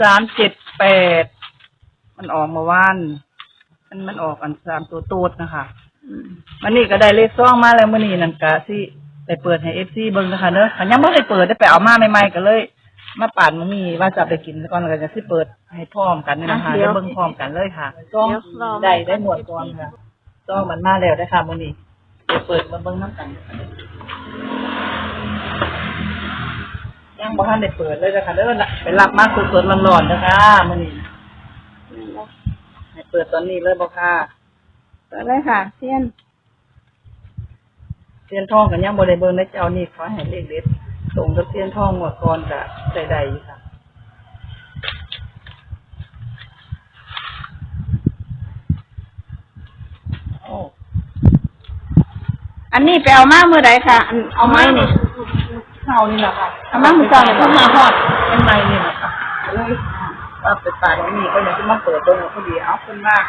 สามเจ็ดแปดมันออกมาว่านมันมันออกอันสามตัวโตดนะคะมันนี่ก็ได้เลขซ่องมาแล้วมื่อนี้นั่นกะสิไปเปิดให้เอฟซีเบิ่งนะคะเนอะขันยังไม่ได้เปิดได้ไปเอามาใหม่ๆก็เลย มาป่านมันมีว่าจะไปกินก่อนก็จะสิเปิดให้พร้อมกันนี่นะคะอะเดี๋เดี๋ยยววเบิ่งพร้อมกันเลยค่ะซ่องเดี๋ยวรอได้ได้หมวดก่อนค่ะซ่องมันมาแล้วได้อค่ะมื่อนี้เดี๋ยวเปิดมาเบิ่งน้ำกัน ยังบ่ทันได้เปิดเลยนะคะเด้อน่ะไปรับมาสดๆร้อนๆนะคะมื้อนี้ให้เปิดตอนนี้เลยบ่ค่ะเปิดเลยค่ะเซียนเสียนทองกันยังบ่ได้เบิ่งได้เจ้านี่ขอให้เลขเด็ดตรงกับเสียนทองงวดก่อนก็ได้ได้อยู่ค่ะโอ้อันนี้ไปเอามาเมื่อใดค่ะ อันเอาไม้นี่เช้านี่แหละค่ะเอามามื้อเช้าเนี่ยเพิ่งมาฮอดเป็นไงนี่แหละค่ะเลยว่าไปป่าตรงนี้ก็อยากจะมาเปิดตรงนี้พอดีเอาขึ้นมาก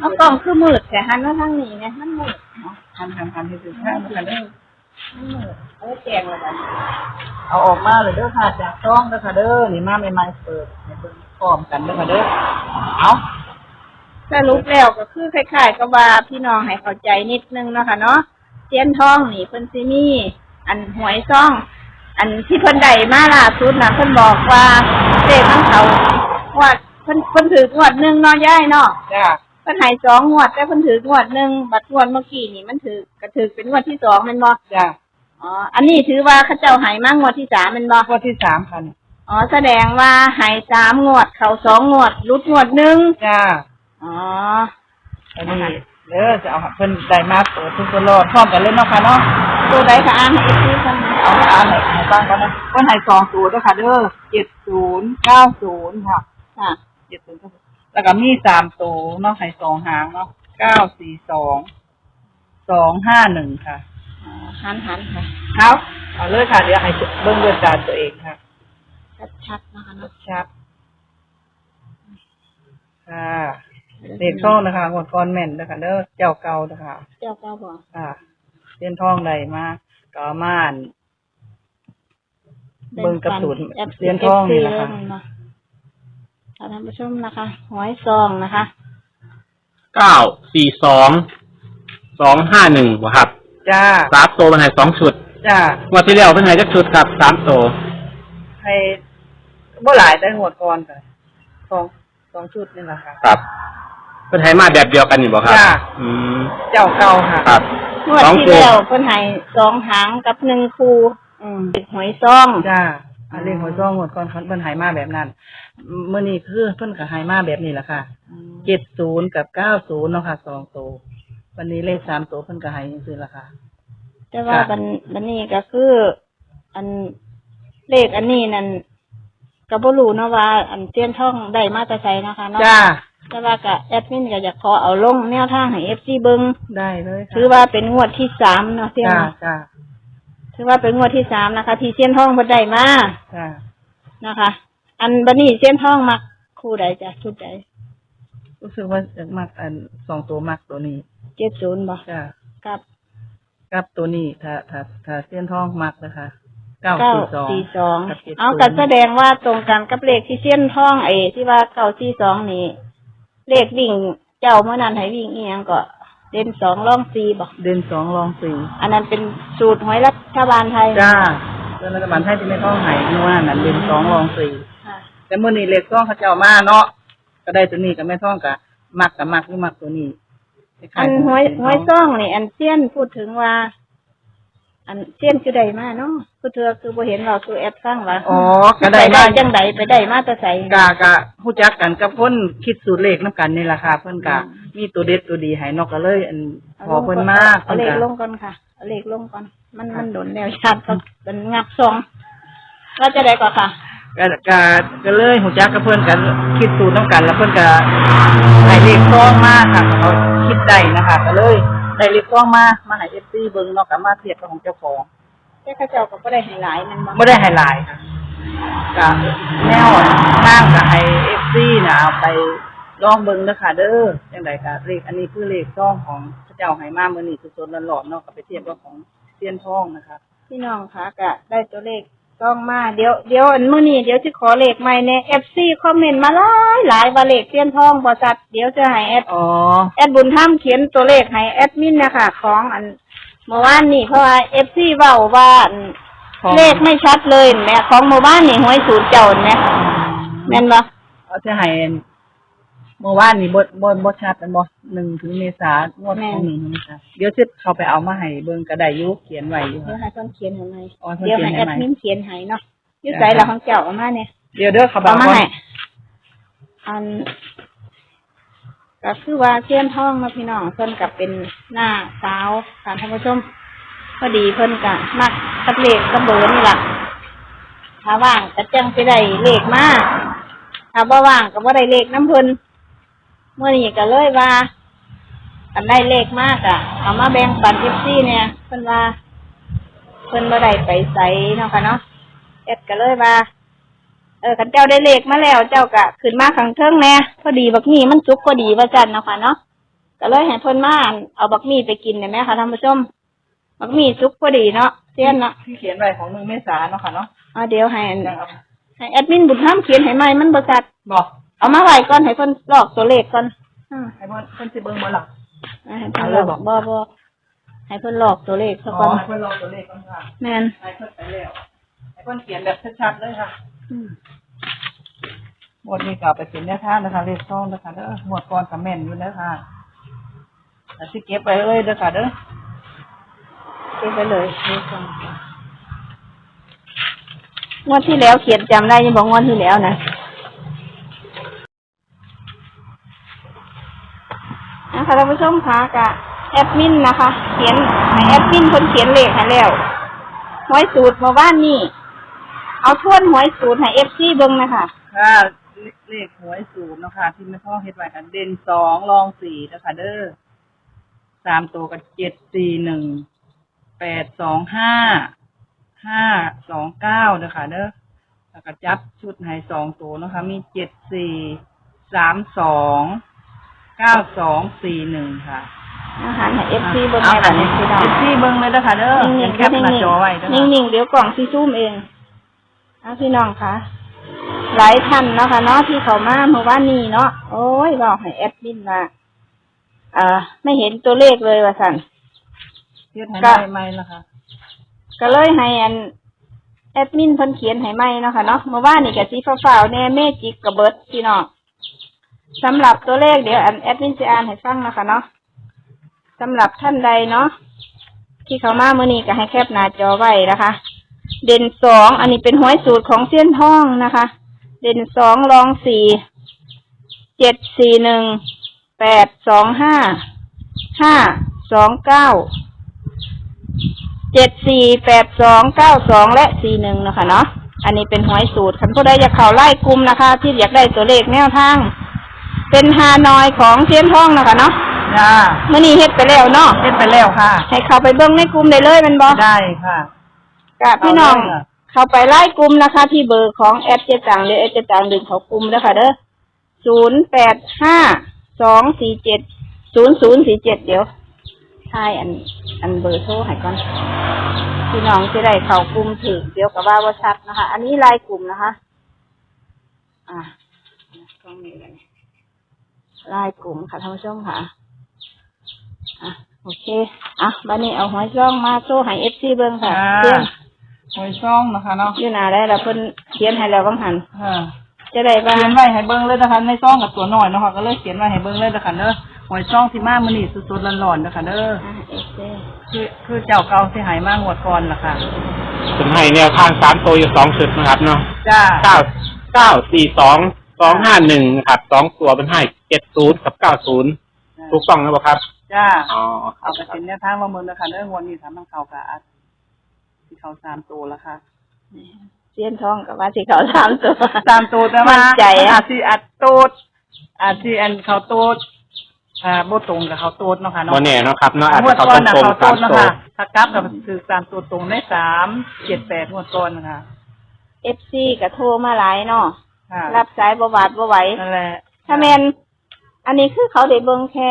เอากล่องคือมืดแต่หันมาทางนี้ไงมันมืดทันทันทันที่สุดค่ะกันเด้อมันมืดเอาไว้แจงเลยกันเอาออกมาเลยเด้อค่ะจากช่องเด้อค่ะเด้อนี่มาใหม่ๆเปิดให้เบิ่งพร้อมกันเด้อค่ะเด้อเอาสรุปแล้วก็คือคล้ายๆกับว่าพี่น้องให้เข้าใจนิดนึงเนาะค่ะเนาะเซียนทองนี่เพิ่นสิมีอันหวยซ่อง อันที่เพิ่นได้มาล่าสุดน่ะเพิ่นบอกว่าเลขของเขางวดเพิ่นเพิ่นถืองวดหนึงเนาะย่ายเนาะจ้าเพิ่นใหายสองงวด แต่เพิ่นถืองวดหนึ่งบัดงวดเมื่อกี้นี่มันถือกระถือเป็นงวดที่สองแมันบ่จ้าอ๋ออันนี้ถือว่าเขาเจ้าใหายมางวดที่สามแมันบ่ข้อที่สามค่ะนี่อ๋อแสดงว่าใหายสามงวด เขาสองงวดรุดงวดหนึ่งจ้าอ๋อ อันนี้ เด้อจะเอาเพิ่นได้มาเปิดทุกตัวรอดพร้อมกันเลยเนาะค่ะเนาะตัวใดคะอ่านให้อีกทีเพิ่นเอาให้อ่านให้ให้ฟังก่อนนะเพิ่นให้สองตัวเด้อค่ะ เด้อเจ็ดศูนย์เก้าศูนย์ค่ะค่ะเจ็ดศูนย์แล้วก็มีสามตัวเนาะให้สองหางเนาะเก้าสี่สองสองห้าหนึ่งค่ะอ๋อหันหันค่ะครับเอาเลยค่ะเดี๋ยวให้เบิ้งด้วยตาตัวเองค่ะชัดๆนะคะเนาะชัดค่ะ เด็กช่องนะคะงวดก้อนแม่นนะคะเด้อเจ้าเก่านะคะเจ้าเก้าบ่ค่ะเส้นทองใดมาก็เอามาอ่าน เบิ้งกระสุนแอปเส้นทองนี่แหละค่ะเนาค่ะท่านผู้ชมนะคะหวยซองนะคะเก้าสี่สองสองห้าหนึ่งวะครับจ้าสามตัวมันให้สองชุดจ้างวดที่แล้วเป็นไงจักชุดครับสามตัวให้เมื่อหลายได้งวดก่อนค่ะสองสองชุดนี่แหละค่ะ ครับ เป็นให้มาแบบเดียวกันนี่บ่ครับ จ้ะอืมเจ้าเก่าค่ะ ครับ งวดสองที่ตัว แล้วเพิ่นให้สองหางกับหนึ่งคูอืมหวยซองจ้าอันเรียกหัวซ่องหมดก่อนเพิ่นใหายมาแบบนั้นเมื่อนี้คือเพิ่นก็ใหายมาแบบนี้แหละค่ะเจ็ดศูนย์กับเก้าศูนย์เนาะค่ะสองตัววันนี้เลขสามตัวเพิ่นก็ใหายจังซี่ละค่ะ แต่ว่าค่ะบันบันนี้ก็คือ อันเลขอันนี้นั่นก็บ่รู้เนาะว่า อันเตียนท่องได้มาแต่ไสนะคะเนาะจ้า แต่ว่าก็แอดมินก็อยากขอเอาลงแนวทางให้ FC เบิ่งได้เลยค่ะถือว่าเป็นงวดที่สามเนาะเตียนจ้าเนาะจ้าถือว่าเป็นงวดที่สามนะคะ ที่เตียนท่องเพิ่นได้มาจ้านะคะ อันบันนี้เตียนท่องมักคู่ใดจ้ะชุดใดรู้สึกว่าจะมักอันสองตัวมักตัวนี้70บ่จ้ากับกับตัวนี้ถ้าถ้าถ้าเส้นทองมักนะคะเก้าเก้าสี่สองสี่สองกับเจ็ดเอาศูนย์ กัแสดงว่าตรงกันกับเลขที่เส้นท่องไอ้ที่ว่าเก้าสี่สองนี่ เลขวิ่ง เจ้าเมื่อนั้นให้วิ่งเอียงก็เด่นสองล่องสี่บอกเดือนสองรองสี่อันนั้นเป็นสูตรหวยรัฐบาลไทยจ้าเดือนรัฐบาลไทยที่ไม่ท้องใหายนว่านั่นเดือนสองรองสี่ค่ะแต่เมื่อนี้เลขซ่องเขาเจ้ามาเนาะก็ได้ตัวนี้กับแม่ท่องกับมักกับมักหรือมักตัวนี้อันหวยหวยซ่องนี่อันเสี้ยนพูดถึงว่า อันเสี้ยนคือใดมาเนาะคือเธอคือบ่เห็นเราตัวแอปฟังว่าอ๋อก็ไปได้ได้มาจังใดไปได้มาแต่ใสกะกะฮู้จักกันกับคนคิดสูตรเลขนํกันนี่แหละค่ะ เพิ่นกะอืมมีตัวเด็ดตัวดีให้นอกก็เลย อันเอาขอลงเพิ่นก่อนมากเอาเพิ่นเลขกะลงก่อนค่ะเอาเลขลงก่อน มันมันโดนแนวชาติก็เป็นงับซองเราจะได้ก่อนค่ะก็ก็ก็เลยฮู้จักกับเพิ่นกันคิดสูตรนํกัน แล้วเพิ่นก็ให้เลขซ่องมาค่ะเขาคิดได้นะคะก็เลย ได้เลขซ่องมา มาให้ FC เบิ่งเนาะก็มาเทียบกับของเจ้าของแต่เข้าเจ้าก็บ่ได้ให้หลายมันบ่ไม่ได้ไฮไลท์ค่ะก็แนวนั่งกับไฮเอฟซีนะเอาไปลองเบิ้งนะคะเด้อจังไดก็เลขอันนี้คือเลขซ่องของพระเจ้าไหมาเมื่อนี้สดๆร้อนๆเนาะก็ไปเทียบกับของเซียนทองนะคะ พี่น้องค่ะก็ได้ตัวเลข ต้องมาเดี๋ยวเดี๋ยวอันมื้อนี้เดี๋ยวจะขอเลขใหม่ใน FC คอมเมนต์มาหลายหลายว่าเลขเสี้ยนทองบ่ชัดเดี๋ยวจะให้แอดอ๋อ แอดบุญธรรมเขียนตัวเลขให้แอดมินนะคะของอันเมื่อวานนี่เพราะว่า FC เว้าว่าอันของ เลขไม่ชัดเลยแหม่ของเมื่อวานนี่หวยสูตรเจ้าแหม่แม่นบ่เอาจะให้ เมื่อวานนี่บดบดบดชัดเป็นบ่หนึ่งถึงเมษางวดของหนึ่งถึงเมษาเดี๋ยวสิเขาไปเอามาให้เบิ่งกระไดอยุเขียนไว้อยู่เดี๋ยวค่ะให้เพิ่นเขียนให้ใหม่อ๋อเพิ่นเดี๋ยวเขียให้นแอให้ดใหม่มินเขียนให้เนาะอยู่ไสล่ะของเจ้าเอามาเนี่ยเดี๋ยวเด้อเขาบอเอากมาว่าให้อันก็คือว่าเสี้ยนทองเนาะพี่น้องเพิ่นกับเป็นหน้าสาวค่ะท่านผู้ชมพอดีเพิ่นก็มักกับเลขกับเบอร์นี่ล่ะถ้าว่างก็จังไปได้เลขมาถ้าบ่ว่างก็บ่ได้เลขน้ำเพิ่น เมื่อนี้ก็เลยว่าอันได้เลขมากอะ เอามาแบ่งปันเอฟซีเนี่ยเพิ่นว่าเพิ่นบ่ได้ไปใส่เนาะค่ะเนาะเอ็ดก็เลยว่าเออคันเจ้าได้เลขมาแล้วเจ้าก็ขึ้นมาข้างเทิงแหน่พอดีบักมี่มันสุกพอดีว่าจันเนาะค่ะเนาะก็เลยให้เพิ่นมาเอาบักมี่ไปกินได้ไหมคะท่านผู้ชม บักมี่สุกพอดีเนาะเสียนเนาะที่เขียนไว้ของหนึ่งเมษาเนาะค่ะเนาะเอาเดี๋ยวให้อันนะครับให้แอดมินบุญธรรมเขียนให้ใหม่มันบ่ชัดบอก เอามาไว้ก่อนให้เพิ่นลอกตัวเลขก่อนอืมให้เพิ่นเพิ่นสิเบิ่งบ่ล่ะให้เพิ่นเอาลเลอยกบอก บ่บ่ให้เพิ่นลอกตัวเลขซะอ๋ก่ออนให้เพิ่นลองตัวเลขก่อนค่ะแม่นให้เพิ่นไปแล้วให้เพิ่นเขียนแบบชัดๆเลยค่ะอืมหมดนี้ก็เอาไปเป็นแนวทางนะคะ เลขซ่องนะคะเด้อหมวดก่อนกับแม่นอยู่เด้อค่ะแต่สิเก็บไว้เลยเด้อค่ะเด้อ เก็บไปเลยเลขก่อนงวดที่แล้วเขียนจำได้ยังบอกงวดที่แล้วนะนะ คะท่านผู้ชมคะกะแอดมินนะคะ เขียนให้แอดมินคนเขียนเลขให้แล้วหวยสูตรมาบ้านนี่เอาทวนหวยสูตรให้เอฟซีเบิ้งนะคะค่ะ เลขหวยศูนย์เนาะคะที่ไม่พ่อเฮ็ดไว้ค่ะเด่นสองรองสี่นะคะเด้อสามตัวกับเจ็ดสี่หนึ่งแปดสองห้าห้าสองเก้าเด้อค่ะเด้อแล้วก็จับชุดให้สองตัวเนาะคะมีเจ็ดสี่สามสอง เก้าสองสี่หนึ่งค่ะอาหารให้เอฟซีเบิ้งเอาให้ค่ะแบบนี้พี่น้องเอฟซีเบิ้งเลยเด้อค่ะเด้อนิ่ยังงๆแคปหน้าจอไว้เด้อนิ่ค่ะงๆเดี๋ยวกล่องซีซูมเองเอาพี่น้องคะหลายท่านเนาะค่ะเนาะที่เขามาเมื่อวานนี้เนาะโอ้ยบอกให้แอดมินว่าเอ่อไม่เห็นตัวเลขเลยว่าสันเฮ็ดให้ได้ไหมล่ะคะก็เลยให้อันแอดมินเพิ่นเขียนให้ใหม่เนาะค่ะเนาะเมื่อวานนี่ก็สีฟ้าวๆแน่เมจิกกับเบิร์ดพี่น้อง สำหรับตัวเลขเดี๋ยวอันแอดมินจะอ่านให้ฟังนะคะเนาะสำหรับท่านใดเนาะที่เขามาเมื่อนี้ก็ให้แคปหน้าจอไว้นะคะ เด่นสองอันนี้เป็นหวยสูตรของเส้ยนทองนะคะ เด่นสองรองสี่เจ็ดสี่หนึ่งแปดสองห้าห้าสองเก้าเจ็ดสี่แปดสองเก้าสองและสี่หนึ่งนะคะเนาะอันนี้เป็นหวยสูตรคันผู้ใดอยากเข้าไล่กลุ่มนะคะ ที่อยากได้ตัวเลขแนวทาง เป็นฮานอยของเส้ยนทองนะคะเนาะจ้าเมื่อนี้เฮ็ดไปแล้วเนาะเฮ็ดไปแล้วค่ะ ให้เข้าไปเบิ้งในกลุ่มได้เลยแมันบอได้ค่ะ กับพี่น้อง เอาเลยค่ะ เข้าไปไล่กลุ่มนะคะ ที่เบอร์ของแอดเจตังหรือแอดเจตังดึงเขากลุ่มนะคะเด้อศูนย์แปดห้าสองสี่เจ็ดศูนย์ศูนย์สี่เจ็ดเดี๋ยวทายอัน อันเบอร์โทรให้ก่อน พี่น้องจะได้เข้ากลุ่มถึงเดี๋ยวกับว่าว่าชัดนะคะ อันนี้ไล่กลุ่มนะคะ อะตรงนี้เลย ไล่กลุ่มค่ะท่านผู้ชมค่ะอะโอเคอะบันนี้เอาหอยจ้องมาโซ่ให้เอฟซีเบิ้งค่ะอ่าเพื่อนหวยซ่องนะคะเนาะอยู่หนาได้แล้วเพิ่นเขียนให้แล้วบางหัน ค่ะจะได้บ้าเขียงนไว้ให้เบิ่งเลยนะคะในซ่องกับตัวหน่อยเนาะค่ะก็เลยเขียนไว้ให้เบิ่งเลยนะคะเด้อหวยซ่องที่มามื้อนี้สดๆร้อนๆนะคะเด้ออะเอฟซีคือคือเจ้าเก่าสิหายมางวดก่อนล่ะค่ะเป็นให้แนวทางสามตัวอยู่สองชุดนะครับเนาะจ้าเก้าเก้าสี่สอง สองห้าหนึ่งนะครับสองตัวเป็นให้เจ็ดศูนย์กับเก้าศูนย์ถูกต้องนะบ่ครับ จ้า อ๋อครัเอาบไปเป็นแนวทางมาเมืองนะคะเด้องวดนี้ทำทางเขากะอัดที่เขาสามตัวแล้วค่ะเสียนทองกับว่าสิเขาสามตัว สามตัวแต่ว่ามั่นใจอะ อาจสิอัดโตดอาจสิอันเขาโตดอ่าบ่ตรงกับเขาโตดเนาะค่ะเนาะโมเน่เนาะครับเนาะอาจงวจะดเขาก่อตนนะรงเขาๆโตสามดเนาะตัวค่ะถ้ากลับกับคือสามตัวตรงได้สามเจ็ดแปดงวดก่อนนะคะ เอฟซีก็โทรมาหลายเนาะค่ะ รับสายบ่หวาดบ่ไหวนั่นแหละถ้าแมนอันนี้คือเขาได้เบิ่งแค่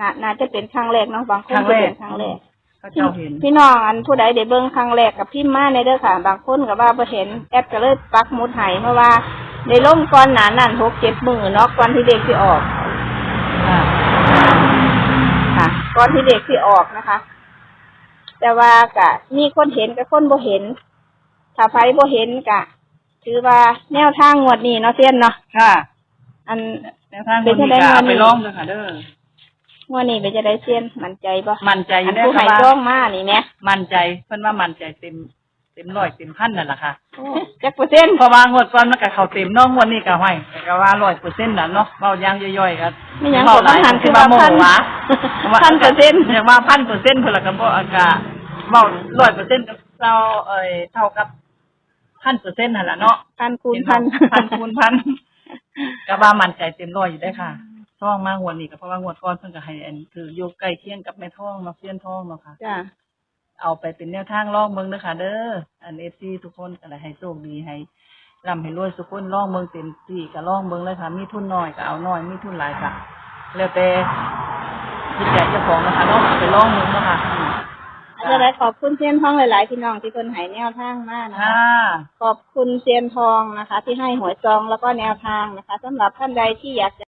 น่าน่าจะเป็นครั้งแรกเนาะบางคนจะเป็นครั้งแรกเขาเจ้าเห็นพี่น้องอันผู้ใดได้เบิ่งครั้งแรกกับพิมพ์มาในเด้อค่ะบางคนก็ว่าบ่เห็นแอดก็เลยปักหมุดให้เพราะว่าได้ล่มก่อนหนานั่นหกเจ็ดมือเนาะก่อนที่เด็กสิออกค่ะค่ะก่อนที่เด็กสิออกนะคะ แต่ว่าก็มีคนเห็นกับคนบ่เห็นถ้าไผบ่เห็นก็ ถือว่าแนวทางงวดนี้เนาะเซียนเนาะค่ะอัน แนวทางคนนี้ก็เอาไปลองเลยค่ะเด้อ งวดนี้เป็นจะได้เซียนมั่นใจบ่มั่นใจออัยู่นได้ผู้ค่ะให้ว่าจ้องมานี่แหม่มั่นใจเพิ่นว่ามั่นใจเต็มเต็มร้อยเต็มพันนั่นแหละค่ะจักเปอร์เซ็นต์เพราะว่างวดก่อนมันก็เข้าเต็มเน้องงวดนี้ก็ห้อยก็ว่าร้อยเปอร์เซ็นต์น่ะเนาะเว้าอย่างย่อยๆกันไม่หยังเว้าก็หลายหันคืคืออว่าว่าโมพันโหวะพันเปอร์เซ็นต์อยากว่าพันเปอร์เซ็นต์เพิ่นละก็บ่อากาเว้าร้อยเปอร์เซ็นต์ก็เท่าเอ่ยเท่ากับ พันเปอร์เซ็นต์นั่นแหละเนาะพันคูณพันพันคูณพันก็ว่ามั่นใจเต็มร้อยอยู่ได้อค่ะท่องมางวดนี้ก็เพราะว่างวดก่อนเพิ่นก็ให้อันคืออยู่ใกล้เคียงกับแม่ท่องมาเซียนท่องเนาะค่ะจ้ะเอาไปเป็นแนวทางลองเบิ่งเด้อค่ะเด้ออัน FC ทุกคนก็ได้ให้โชคดีให้ร่ำให้รวยทุกคนลองเบิ่งเต็มที่ก็ลองเบิ่งเลยค่ะ มีทุนน้อยก็เอาน้อยมีทุนหลายก็แล้วแต่จิตใจเจ้าของนะคะเนาะเอาไปลองเบิ่งเนาะค่ะอืมอา จจะได้ขอบคุณเซียนทองหลายๆพี่น้องที่เพิ่นให้แนวทางมานะคะค่ะขอบคุณเซียนทองนะคะ ที่ให้หวยจองแล้วก็แนวทางนะคะสำหรับท่านใดที่อยากจะ